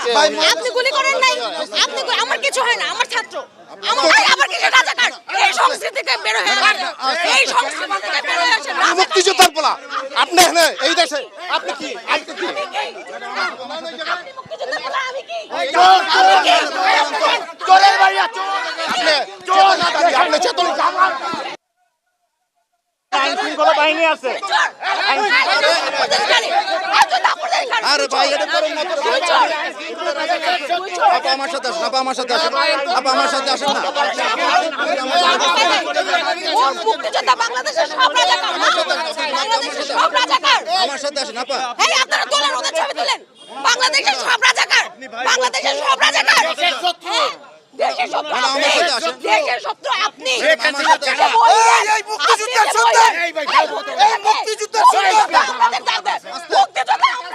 আপনি গুলি করেন নাই। আপনি আমার কিছু হয় না আমার ছাত্র। আমার আমার কিছু রাজাকার এই সংস্কৃতিকে বের হয়ে এই সংস্কৃতি বের হয়ে আসেন। মুক্তিযোদ্ধার পোলা আপনি এখানে এই দেশে আপনি কি? আপনি কি? আপনি আমি কি? চোরের চোর চেতনা শৃঙ্খলা বাহিনী আছে। আরে ভাই এটা করেন না। আপা আমার সাথে আসেন আপা আমার সাথে আসেন আপা আমার সাথে আসেন না আমার সাথে আসেন আপা এই আপনারা তোলেন ওদের ছবি তুলেন বাংলাদেশের সব রাজাকার বাংলাদেশের সব রাজাকার হ্যাঁ, দেশের শত্রু আপনি। দেশের শত্রু আপনি। আপনি আসেন। এই, মুক্তিযুদ্ধের এই মুক্তিযুদ্ধের আমরা।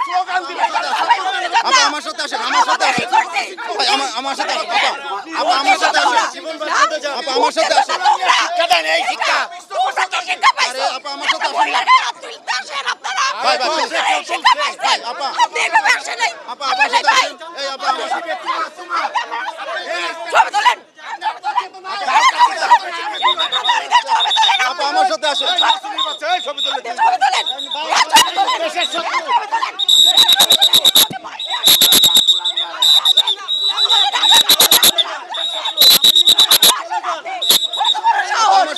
স্লোগান দিবেন। সবাই মুক্তিযোদ্ধা। আপা আমার সাথে আসেন আমার সাথে আসেন। ভাই আমার আমার সাথে আসেন। আপা আপা আমার সাথে আসেন। আপা আমার সাথে আসেন। কেন এই শিক্ষা। তোমরা কি শিক্ষা পাইছো? আরে আপা, আমার সাথে আসেন। মহিলারা হাত তুলতে আসেন আপনারা। ভাই, ভাই, আপনারা এই শিক্ষা পাইছেন? আপা। আপনি এভাবে আসেন আপা আমার সাথে আসেন। এই আপা আমার সাথে ছবি তোলেন। আমার সাথে আসেন। ছবি তোলেন। আমার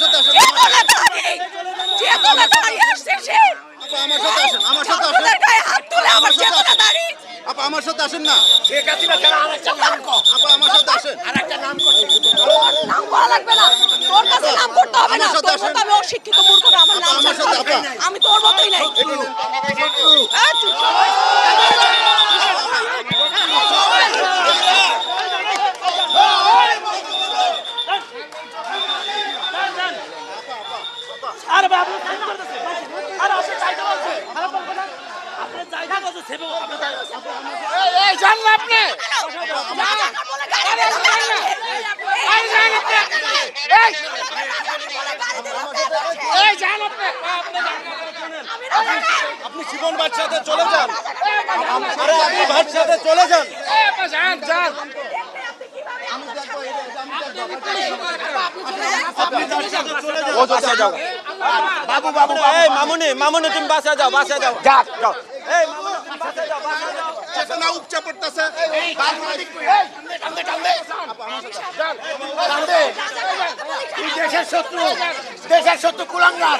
সাথে আসেন। না আপা আমার সাথে নাম করছে তোর নাম করা লাগবে না তোর কাছে নাম করতে হবে না তোর মতো আমি অশিক্ষিত মূর্খ না আমার নাম আমার জানতে সাথে হবে। আপা। আমি তোর মতোই নাই আরে ভাই আপনি আরে আপনি সেবে। এই। আপনি জীবন বাদশাতে চলে যান। আরে আপনি বাদশাতে চলে যান। বাবু বাবু মামুনি মামুনি তুমি বাসা যাও বাসা যাও। যাও। এই মামুনি তুমি বাসা যাও বাসা যাও। চেতনা উপচা পড়তেছে দেশের শত্রু দেশের শত্রু কুলাঙ্গার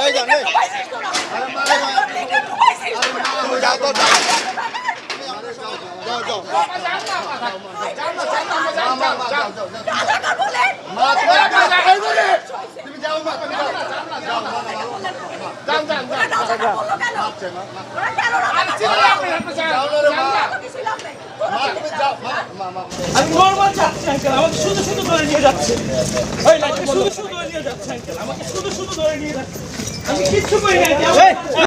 ওই আমি নর্মাল যাচ্ছি আঙ্কেল আমাকে শুধু শুধু ধরে নিয়ে যাচ্ছে। ওই লাইটে শুধু শুধু ধরে নিয়ে যাচ্ছে আঙ্কেল আমাকে শুধু শুধু ধরে নিয়ে যাচ্ছে। আমি কিচ্ছু করি না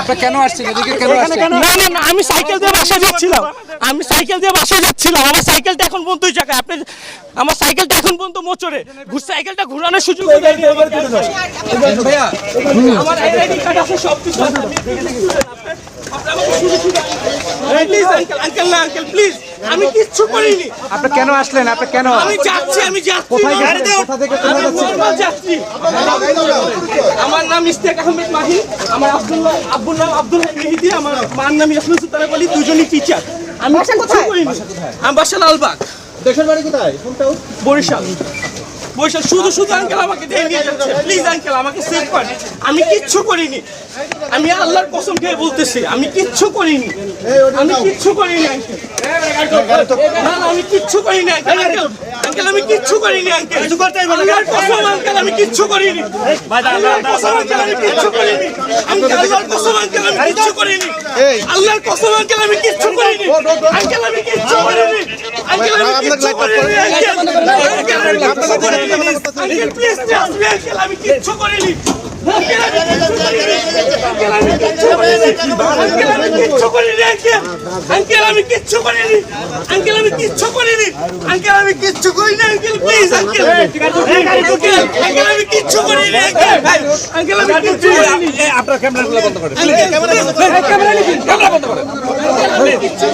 আপনি কেন আসছেন? এদিকে কেন আসছেন? না না না আমি সাইকেল দিয়ে বাসায় যাচ্ছিলাম। আমি সাইকেল দিয়ে বাসায় যাচ্ছিলাম। আমার সাইকেলটা এখন পর্যন্ত ওই জায়গায় আপনি আমার সাইকেলটা এখন পর্যন্ত মোচরে ঘুর সাইকেলটা ঘুরানোর সুযোগ আমার আইডি কার্ড আছে সব কিছু আছে। আপনি আমাকে শুধু শুধু প্লিজ আঙ্কেল না আঙ্কেল প্লিজ আমি কিচ্ছু করিনি। আপনি কেন আসলেন? আপনি কেন? আমি যাচ্ছি আমি যাচ্ছি। কোথায় গেছেন? কোথা থেকে কোথায় যাচ্ছেন? normal যাচ্ছি। আমার নাম ইস্তেক আহমেদ মাহি আমার আব্দুল্লাহ আব্বুর নাম আব্দুল মেহিদি আমার মার নাম ইয়াসমিন সুলতানা বলি দুজনই টিচার আমি কিচ্ছু করিনি। আমি বাসা লালবাগ। দেশের বাড়ি কোথায়? বরিশাল। বরিশাল। শুধু শুধু আঙ্কেল আমাকে দিয়ে নিয়ে যাচ্ছে। প্লিজ আঙ্কেল আমাকে সেভ করেন। আমি কিচ্ছু করিনি। আমি আল্লাহর কসম খেয়ে বলতেছি আমি কিচ্ছু করিনি। আমি কিচ্ছু করিনি না আমি কিচ্ছু করিনি আঙ্কেল। আমি কিচ্ছু করিনি আঙ্কেল। আল্লাহর কসম আঙ্কেল আমি কিচ্ছু করিনি। আল্লাহর কসম আঙ্কেল আমি কিচ্ছু করিনি। আঙ্কেল আল্লাহর কসম আঙ্কেল আমি কিচ্ছু করিনি। আল্লাহর কসম আঙ্কেল আমি কিচ্ছু করিনি। আঙ্কেল আমি কিচ্ছু করিনি। আঙ্কেল আমি কিচ্ছু করিনি আঙ্কেল। আঙ্কেল আমি কিচ্ছু করিনি। আঙ্কেল প্লিজ আঙ্কেল আমি কিচ্ছু করিনি। আঙ্কেল আমি কিচ্ছু করিনি। আঙ্কেল আমি কিচ্ছু করিনি। আঙ্কেল আমি কিচ্ছু করিনি। আঙ্কেল করিনি আঙ্কেল আমি কিচ্ছু করিনি আঙ্কেল আমি কিচ্ছু করিনি। আঙ্কেল প্লিজ আমি কিচ্ছু করিনি আঙ্কেল আঙ্কেল আমি কিচ্ছু করিনি আপনার ক্যামেরাগুলো বন্ধ করেন ক্যামেরা বন্ধ করেন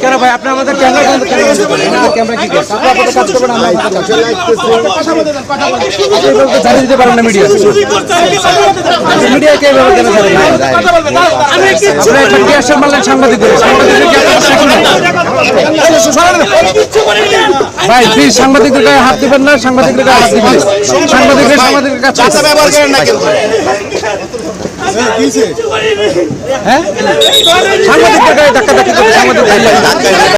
কেন ভাই আপনি আমাদের ক্যামেরা বন্ধ করেন আমাদের ক্যামেরা কি করছে? কাজ করবেন আমরা। আপনি বলতে ছাড়িয়ে দিতে পারেন না মিডিয়া মিডিয়া কে এভাবে কেন ছাড়েন আপনি একটা মারলেন সাংবাদিকদের সাংবাদিকদের ভাই প্লিজ সাংবাদিকদের গায়ে হাত দিবেন না সাংবাদিকদের গায়ে হাত দিবেন। সাংবাদিকদের সাংবাদিকের কাছে ব্যবহার করেন না কিন্তু হ্যাঁ? সাংবাদিক ধাক্কা ধাক্কি করতে সাংবাদিক